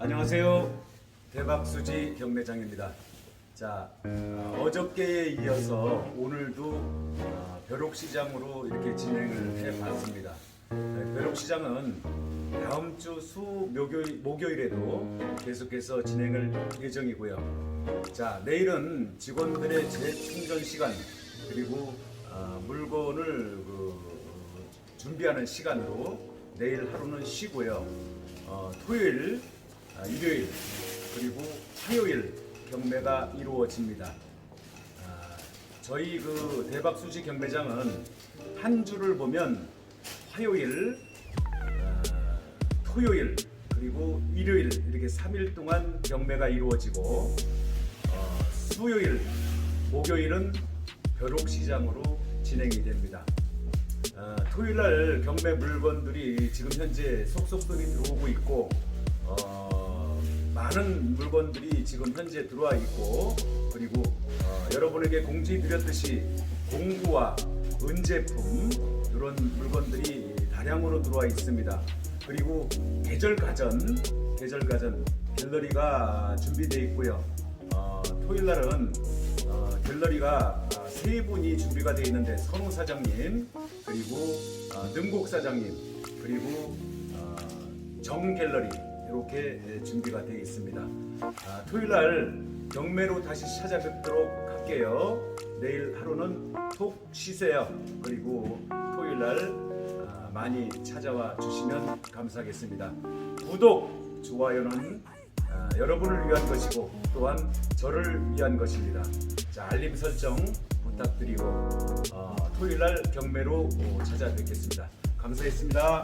안녕하세요. 대박수지 경매장입니다. 자, 어, 어저께에 이어서 오늘도 어, 벼룩시장으로 이렇게 진행을 해봤습니다. 네, 벼룩시장은 다음 주 수 목요일, 목요일에도 계속해서 진행을 예정이고요. 자, 내일은 직원들의 재충전 시간 그리고 어, 물건을 그, 준비하는 시간으로 내일 하루는 쉬고요. 어, 토요일, 아, 일요일 그리고 화요일 경매가 이루어집니다. 아, 저희 그 대박수지 경매장은 한 주를 보면 화요일, 아, 토요일 그리고 일요일 이렇게 3일 동안 경매가 이루어지고 어, 수요일, 목요일은 벼룩시장으로 진행이 됩니다. 아, 토요일 날 경매 물건들이 지금 현재 속속들이 들어오고 있고 어, 많은 물건들이 지금 현재 들어와 있고 그리고 어, 여러분에게 공지드렸듯이 공구와 은제품 이런 물건들이 다량으로 들어와 있습니다. 그리고 계절 가전 계절 가전 갤러리가 준비되어 있고요. 어, 토요일 날은 어, 갤러리가 아, 세 분이 준비가 되어 있는데 선우 사장님 그리고 어, 능곡 사장님 그리고 어, 정 갤러리 이렇게 예, 준비가 되어 있습니다. 아, 토요일 날 경매로 다시 찾아뵙도록 할게요. 내일 하루는 톡 쉬세요. 그리고 토요일 날 아, 많이 찾아와 주시면 감사하겠습니다. 구독, 좋아요는 아, 여러분을 위한 것이고 또한 저를 위한 것입니다. 자, 알림 설정 부탁드리고 어, 토요일 날 경매로 어, 찾아뵙겠습니다. 감사했습니다.